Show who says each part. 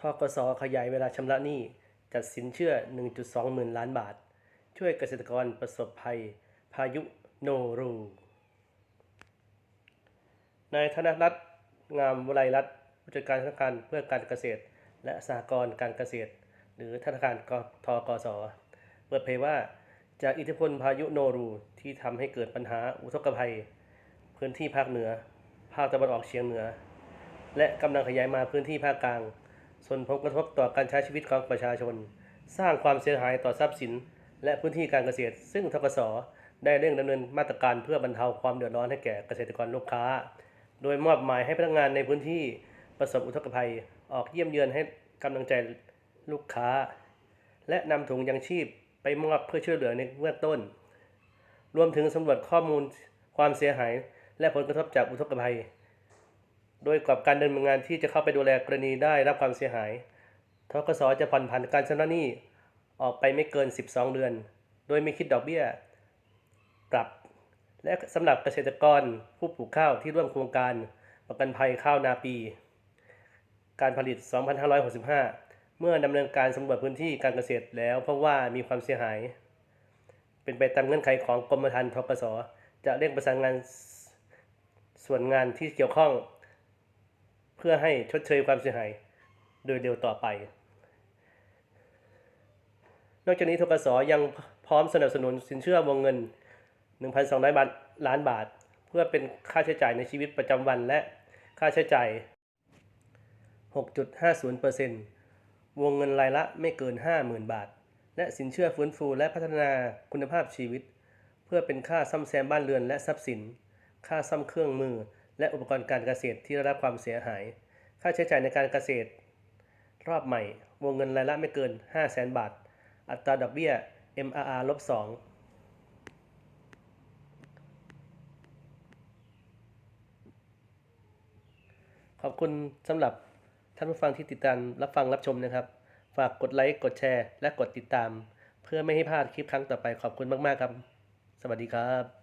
Speaker 1: ทกสขยายเวลาชำระหนี้จัดสินเชื่อ 1.2 หมื่นล้านบาท ช่วยเกษตรกรประสบภัย พายุโนรู นายธนรัตน์งามวลัยรัตน์ผู้จัดการธนาคารเพื่อการเกษตร และสหกรณ์การเกษตร หรือธนาคารกทกส เปิดเผยว่าจากอิทธิพลพายุโนรูที่ทำให้เกิดปัญหาอุทกภัย พื้นที่ภาคเหนือ ภาคตะวันออกเฉียงเหนือ และกำลังขยายมาพื้นที่ภาคกลาง ส่วนผลกระทบต่อการใช้ชีวิตของประชาชน สร้างความเสียหายต่อทรัพย์สิน และพื้นที่การเกษตร ซึ่งทกสได้เร่งดำเนินมาตรการเพื่อบรรเทาความเดือดร้อนให้แก่เกษตรกรลูกค้า โดยมอบหมายให้พนักงานในพื้นที่ประสบอุทกภัยออกเยี่ยมเยือนให้กำลังใจลูกค้า และนำถุงยังชีพไปมอบเพื่อช่วยเหลือในเบื้องต้น รวมถึงสำรวจข้อมูลความเสียหาย และผลกระทบจากอุทกภัย โดยกับการดำเนินงานที่จะเข้าไปดูแลกรณีได้รับความเสียหายทกสจะผ่อนผันการชำระหนี้ออกไปไม่เกิน 12 เดือน โดยไม่คิดดอกเบี้ย ปรับ และสำหรับเกษตรกรผู้ปลูกข้าวที่ร่วมโครงการประกันภัยข้าวนาปี การผลิต 2565 เมื่อดำเนินการสำรวจพื้นที่การเกษตรแล้วพบว่ามีความเสียหาย เป็นไปตามเงื่อนไขของกรมธรรม์ทกสจะเร่งประสานงานส่วนงานที่เกี่ยวข้อง เพื่อให้ชดเชยความเสียหาย โดยเร็วต่อไป นอกจากนี้ทกสยังพร้อมสนับสนุนสินเชื่อวงเงิน 1,200บาทล้านบาท เพื่อเป็นค่าใช้จ่ายในชีวิตประจำวันและค่าใช้จ่าย 6.50%วงเงินรายละไม่เกิน 50,000 บาท และสินเชื่อฟื้นฟูและพัฒนาคุณภาพชีวิต เพื่อเป็นค่าซ่อมแซมบ้านเรือนและทรัพย์สิน ค่าซ่อมเครื่องมือ และอุปกรณ์การเกษตรที่ได้รับความเสียหาย ค่าใช้จ่ายในการเกษตร รอบใหม่ วงเงินรายละไม่เกิน 500,000บาท อัตราดอกเบี้ย MRR ลบ2ขอบคุณสำหรับท่านผู้ฟังที่ติดตามรับฟังรับชมนะครับ ฝากกดไลค์ กดแชร์ และกดติดตาม เพื่อไม่ให้พลาดคลิปครั้งต่อไปขอบคุณมาก ๆ ครับ สวัสดีครับ